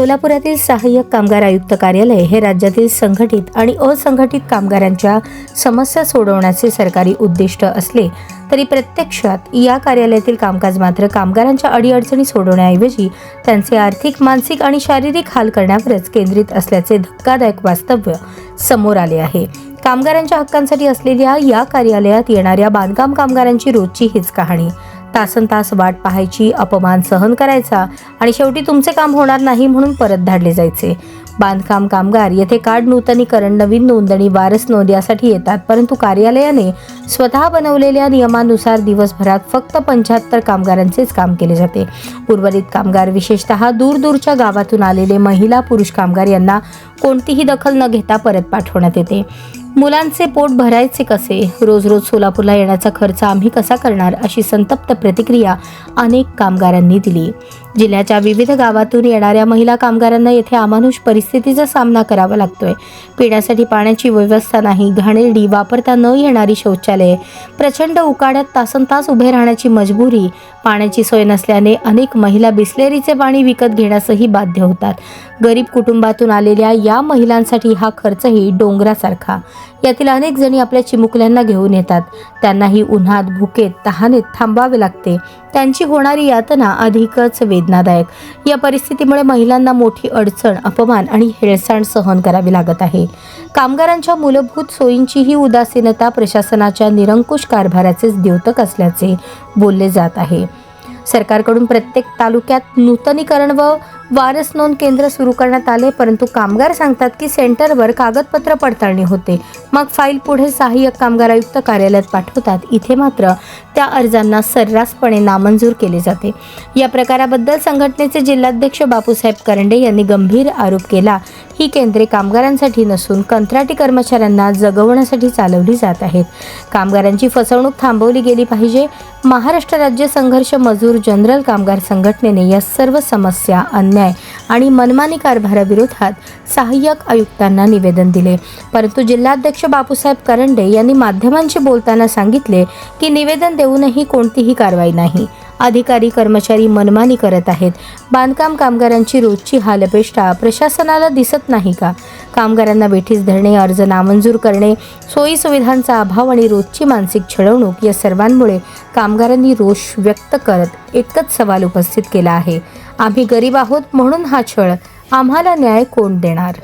सोलापुरातील सहाय्यक कामगार आयुक्त कार्यालय हे राज्यातील संघटित आणि असंघटित कामगारांच्या समस्या सोडवण्याचे सरकारी उद्दिष्ट असले तरी प्रत्यक्षात या कार्यालयातील कामकाज मात्र कामगारांच्या अडीअडचणी सोडवण्याऐवजी त्यांचे आर्थिक मानसिक आणि शारीरिक हाल करण्यावरच केंद्रित असल्याचे धक्कादायक वास्तव्य समोर आले आहे. कामगारांच्या हक्कांसाठी असलेल्या या कार्यालयात येणाऱ्या बांधकाम कामगारांची रोजची हीच कहाणी. तासन तास वाट पाहायची अपमान सहन करायचा आणि शेवटी तुमचे काम होणार नाही म्हणून परत धाडले जायचे. बांधकाम कामगार येथे कार्ड नूतनीकरण नवीन नोंदणी वारस नोंद यासाठी येतात परंतु कार्यालयाने स्वतः बनवलेल्या नियमानुसार दिवसभरात फक्त पंच्याहत्तर कामगारांचेच काम केले जाते. उर्वरित कामगार विशेषतः दूरदूरच्या गावातून आलेले महिला पुरुष कामगार यांना कोणतीही दखल न घेता परत पाठवण्यात येते. मुलांचे पोट भरायचे कसे? रोज रोज सोलापूरला येण्याचा खर्च आम्ही कसा करणार? अशी संतप्त प्रतिक्रिया अनेक कामगारांनी दिली. जिल्ह्याच्या विविध गावातून येणाऱ्या महिला कामगारांना येथे अमानुष परिस्थितीचा सामना करावा लागतोय. पिण्यासाठी पाण्याची व्यवस्था नाही घाणेरडी वापरता न येणारी शौचालये प्रचंड उकाड्यात तासन तास उभे राहण्याची मजबुरी पाण्याची सोय नसल्याने अनेक महिला बिस्लेरीचे पाणी विकत घेण्यासही बाध्य होतात. गरीब कुटुंबातून आलेल्या या महिलांसाठी हा खर्चही डोंगरासारखा. यातील अनेक जणी आपल्या चिमुकल्यांना घेऊन येतात. त्यांनाही उन्हात भुकेत तहानेत थांबावे लागते. त्यांची होणारी यातना अधिकच वेदनादायक. या परिस्थितीमुळे महिलांना मोठी अडचण अपमान आणि हेळसांड सहन करावी लागत आहे. कामगारांच्या मूलभूत सोयींचीही उदासीनता प्रशासनाच्या निरंकुश कारभाराचेच द्योतक असल्याचे बोलले जात आहे. सरकारकडून प्रत्येक तालुक्यात नूतनीकरण व वारस नोंद केंद्र सुरू करण्यात आले परंतु कामगार सांगतात की सेंटरवर कागदपत्र पडताळणी होते. मग फाईल पुढे सहाय्यक कामगार आयुक्त कार्यालयात पाठवतात. इथे मात्र त्या अर्जांना सर्रासपणे नामंजूर केले जाते. या प्रकाराबद्दल संघटनेचे जिल्हाध्यक्ष बापूसाहेब करंडे यांनी गंभीर आरोप केला. ही केंद्रे कामगारांसाठी नसून कंत्राटी कर्मचाऱ्यांना जगवण्यासाठी चालवली जात आहेत. कामगारांची फसवणूक थांबवली गेली पाहिजे. महाराष्ट्र राज्य संघर्ष मजूर जनरल कामगार संघटनेने या सर्व समस्या अन्याय आणि मनमानी कारभाराविरोधात सहाय्यक आयुक्तांना निवेदन दिले. परंतु जिल्हाध्यक्ष बापूसाहेब करंडे यांनी माध्यमांशी बोलताना सांगितले की निवेदन देऊनही कोणतीही कारवाई नाही. अधिकारी कर्मचारी मनमानी करत आहेत. बांधकाम कामगारांची रोजची हालपेष्टा प्रशासनाला दिसत नाही का? कामगारांना वेठीस धरणे अर्ज नामंजूर करणे सोयीसुविधांचा अभाव आणि रोजची मानसिक छळवणूक या सर्वांमुळे कामगारांनी रोष व्यक्त करत एकच सवाल उपस्थित केला आहे. आम्ही गरीब आहोत म्हणून हा छळ आम्हाला न्याय कोण देणार?